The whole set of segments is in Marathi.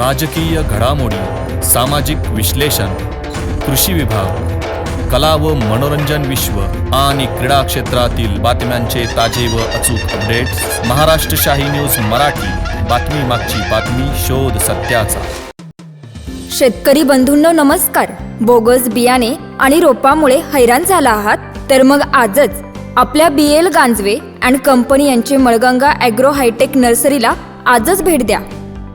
राजकीय घडामोडी सामाजिक विश्लेषण कृषी विभाग कला व मनोरंजन विश्व आणि क्रीडा क्षेत्रातील बातम्यांचे ताजे व अचूक अपडेट्स महाराष्ट्र शाही न्यूज मराठी. बातमी मागची बातमी शोध सत्याचा. शेतकरी बंधूंनो नमस्कार. बोगस बियाणे आणि रोपामुळे हैराण झाला आहात? तर मग आजच आपल्या B L Ganjave and company यांचे मळगंगा ॲग्रो हायटेक नर्सरीला आजच भेट द्या.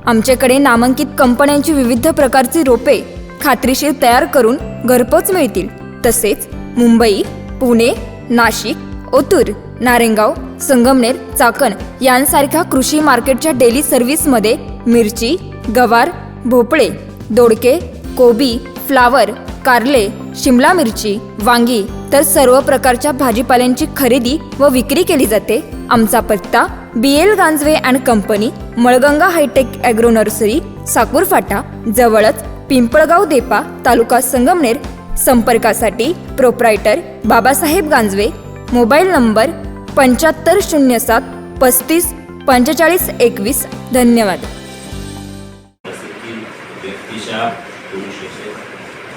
आमच्याकडे नामांकित कंपन्यांची विविध प्रकारची रोपे खात्रीशीर तयार करून घरपोच मिळतील. तसेच मुंबई पुणे नाशिक ओतूर नारेंगाव संगमनेर चाकण यांसारख्या कृषी मार्केटच्या डेली सर्व्हिसमध्ये मिरची गवार भोपळे दोडके कोबी फ्लावर कारले शिमला मिरची वांगी तर सर्व प्रकारच्या भाजीपाल्यांची खरेदी व विक्री केली जाते. आमचा पत्ता B L Ganjave and company Malganga hitech agro nursery Sakur फाटा जवळच पिंपळगाव देपा तालुका संगमनेर संपर्कासाठी proprietor Babasaheb Ganjave mobile number पंच्याहत्तर शून्य सात पस्तीस पंचेचाळीस एकवीस. धन्यवाद.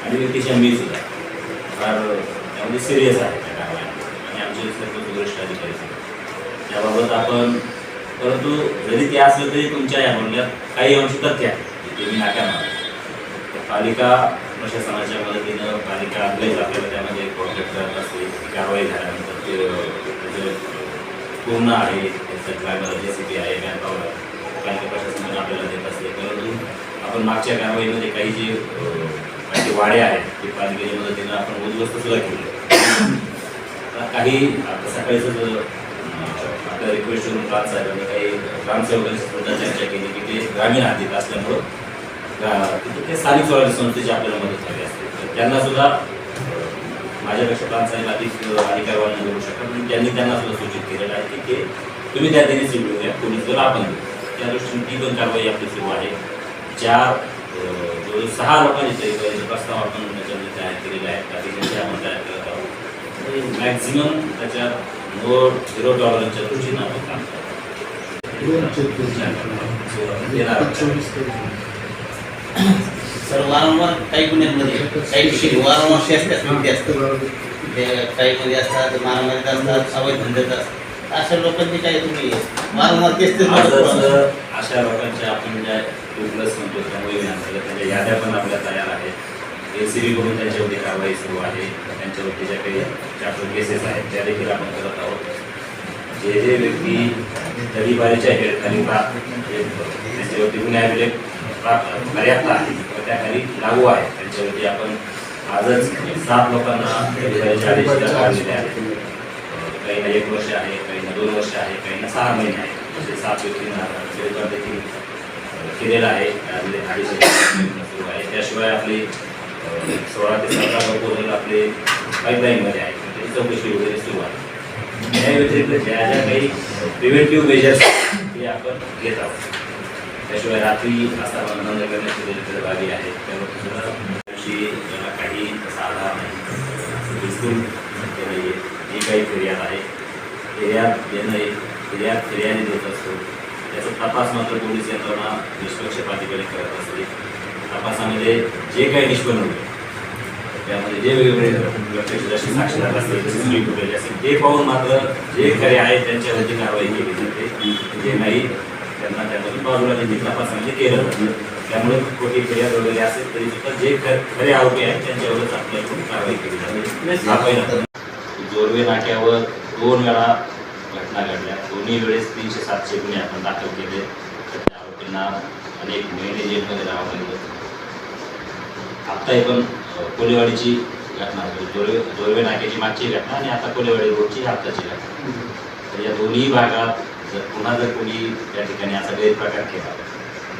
आणि मी सुद्धा. फार सिरियस आहे त्या आणि आमचे सर्व अधिकारी याबाबत त्याबाबत आपण परंतु जरी ते असलं तरी तुमच्या या म्हणण्यात काही अंश तथ्य आहे की ते मी नाकारणार तर पालिका प्रशासनाच्या मदतीनं पालिका आपल्याच आपल्याला त्यामध्ये कॉन्टॅक्ट करत असते. कारवाई झाल्यानंतर ते पूर्ण आहे त्याचं ड्रायव्हर जे सी पी आहे मॅनपॉवर पालिका प्रशासनाने आपल्याला देत असते. परंतु आपण मागच्या कारवाईमध्ये काही जे काही जे वाडे आहेत ते पालिकेच्या मदतीनं आपण उद्ध्वस्त सुद्धा केले. काही आता सकाळीच आपल्या रिक्वेस्टवरून प्रांत साहेबांनी काही ग्रामसेवकांशी सुद्धा चर्चा केली की ते ग्रामीण हद्दीत असल्यामुळं तिथे ते स्थानिक स्वराज्य संस्थेची आपल्याला मदत हवी असते. तर त्यांना सुद्धा माझ्यापेक्षा प्रांत साहेब अधिक अधिकारवान करू शकतात म्हणून त्यांनी त्यांना सुद्धा सूचित केलेलं आहे की ते तुम्ही त्या त्यांनी सिव्हिल द्या पोलीसवर आपण त्या दृष्टीने ती पण कारवाई आपली सुरू आहे. ज्या जो सहा लोकांचे प्रस्ताव आपण त्याच्यामध्ये तयार केलेले आहेत अतिशय आपण तयार करत आहोत. मॅक्झिमम त्याच्या नो झिरो काम करतो येणार सर वारंवार काही गुन्ह्यांमध्ये काही विषय वारंवार कृती असतात ते काही मध्ये असतात मारामारीत असतात अवैध धंद्यात असतात. अशा लोकांची काही तुम्ही वारंवार तेच तेच अशा लोकांच्या आपण ज्या प्लस म्हणतो त्या मोहिमे अंतर्गत त्यांच्या याद्या पण आपल्या तयार आहेत. एल सी बी कडून त्यांच्यावरती कारवाई सुरू आहे. त्यांच्यावरती ज्या काही चॅप्टर केसेस आहेत त्या देखील आपण करत आहोत. जे जे व्यक्ती तडीबारीच्या हेडखाली त्यांच्यावरती गुन्हे अभिलेख पर्याप्त आहे व त्याखाली लागू आहे त्यांच्यावरती आपण आजच सात लोकांना तडीबारीच्या आदेश काढलेले आहेत. काहींना एक वर्ष आहे काहींना दोन वर्ष आहे काहींना सहा महिने आहे असे सात व्यक्तींना देखील केलेला आहे. त्यामध्ये अडीच सुरू आहे. त्याशिवाय आपली सोळा ते सतरा प्रपोजल आपले पाईपलाईनमध्ये आहे. त्याची चौकशी वगैरे सुरू आहे. व्यतिरिक्त ज्या ज्या काही मेजर्स ते आपण घेत आहोत. त्याशिवाय रात्री असा बंद करण्याची देखील बाबी आहेत. त्यावर सुद्धा ज्याला काही तसा आधार नाही बिलकुल शक्य नाही तपास मात्र पोलीस यंत्रणा निष्पक्षपातीकडे करत तपासामध्ये जे काही निष्पन्न होते त्यामध्ये जे वेगवेगळे प्रत्यक्षदर्शी साक्षीदार फुटेज असेल ते पाहून मात्र जे खरे आहेत त्यांच्यावरती कारवाई केली जाते. जे नाही त्यांना त्यामधून बाजूला देखील तपासामध्ये केलं. जातं त्यामुळे खोटी फिर्याद वगैरे असेल तरी सुद्धा जे खरे आरोपी आहेत त्यांच्यावरच आपल्याकडून कारवाई केली जाते. जोरवे नाक्यावर दोन वेळा घटना घडल्या. दोन्ही वेळेस तीनशे सातशे गुन्हे आपण दाखल केले. आरोपींना अनेक महिने जेलमध्ये राहावं लागलं आत्ता ही पण कोलेवाडीची घटना होती जोरवे नाक्याची मागची घटना आणि आता कोलेवाडी रोडची आत्ताची घटना. तर या दोन्ही भागात जर पुन्हा जर कोणी त्या ठिकाणी असा गैरप्रकार केला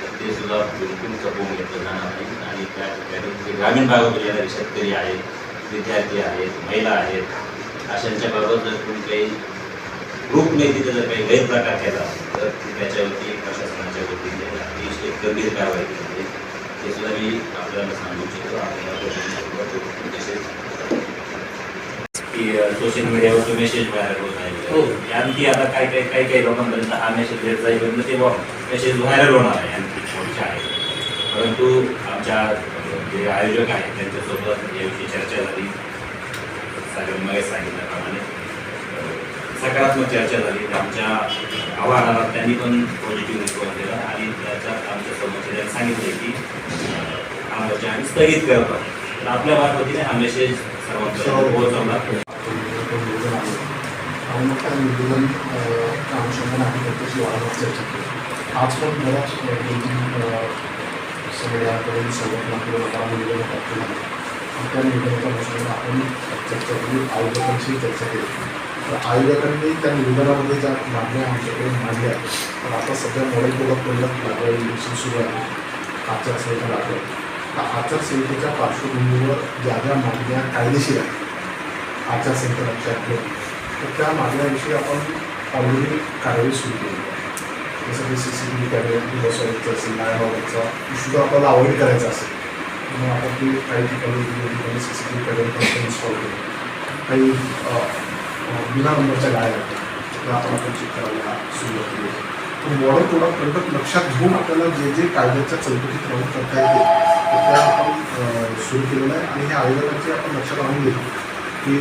तर ते सुद्धा बिलकुल खपवून घेतलं जाणार नाही. आणि त्या ठिकाणी जे ग्रामीण भागातून येणारे शेतकरी आहेत विद्यार्थी आहेत महिला आहेत अशांच्या बाबत जर कोणी काही ग्रुपने तिथे जर काही गैरप्रकार केला तर त्याच्यावरती प्रशासनाच्या वतीने अतिशय गंभीर कारवाई केली हे सुद्धा मी आपल्याला सांगू इच्छितो आपल्याला सोशल मीडियावर तो मेसेज व्हायरल होत हो. आहे आणखी आता काय काय काही काही लोकांपर्यंत हा मेसेज देत जाईल ते मेसेज व्हायरल होणार आहे आणखी पुढच्या आहे. परंतु आमच्या जे आयोजक आहेत त्यांच्यासोबत याविषयी चर्चा झाली. सागर सांगितल्याप्रमाणे सकारात्मक चर्चा झाली. आमच्या आव्हानाला त्यांनी पण पॉझिटिव्ह रिस्पॉन्स दिला आणि त्याच्यात आमच्या समोरच्या सांगितले की हा आणि स्थगित करतो तर आपल्या मार्फतीने हा मेसेज सर्वांपर्यंत पोहोचवला आणि मग त्या आज पण बऱ्याच अ, निवेदन प्राप्त त्या निवेदनाच्या अनुषंगाने आपण चर्चा केली आयोजकांशी चर्चा केली आयोजकांनी त्या निवेदनामध्ये ज्या मागण्या आमच्याकडे मांडल्या तर आता सध्या मॉडेल कोड ऑफ कंडक्ट सुरू आहे आचारसंहिता लागलं आचारसंहितेच्या पार्श्वभूमीवर ज्या ज्या मागण्या कायदेशीर आहेत आचारसंहिता लक्षात घेऊन तर त्या मागण्याविषयी आपण ऑलरेडी कारवाई सुरू केली आहे. जसं की C C T V camera बसवायचं असेल नायबाबाचा इश्यू जर आपल्याला अवॉइड करायचा असेल मग आपण ते काही ठिकाणी ठिकाणी C C T V camera install केले. काही विना बिना नंबरच्या गाड्या होत्या त्या आपण आपण चेक करायला सुरुवात केली मॉडेल कोड ऑफ कंडक्ट लक्षात घेऊन आपल्याला जे जे कायद्याच्या चौकटीत राहून करता येते त्या आपण सुरू केलेलं आहे. आणि हे आयोजनाचे आपण लक्षात आणून घेतो की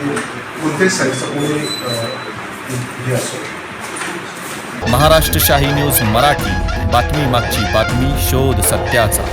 कोणत्याही साईडचं कोणी हे असो. महाराष्ट्र शाही न्यूज मराठी. बातमी मागची बातमी शोध सत्याचा.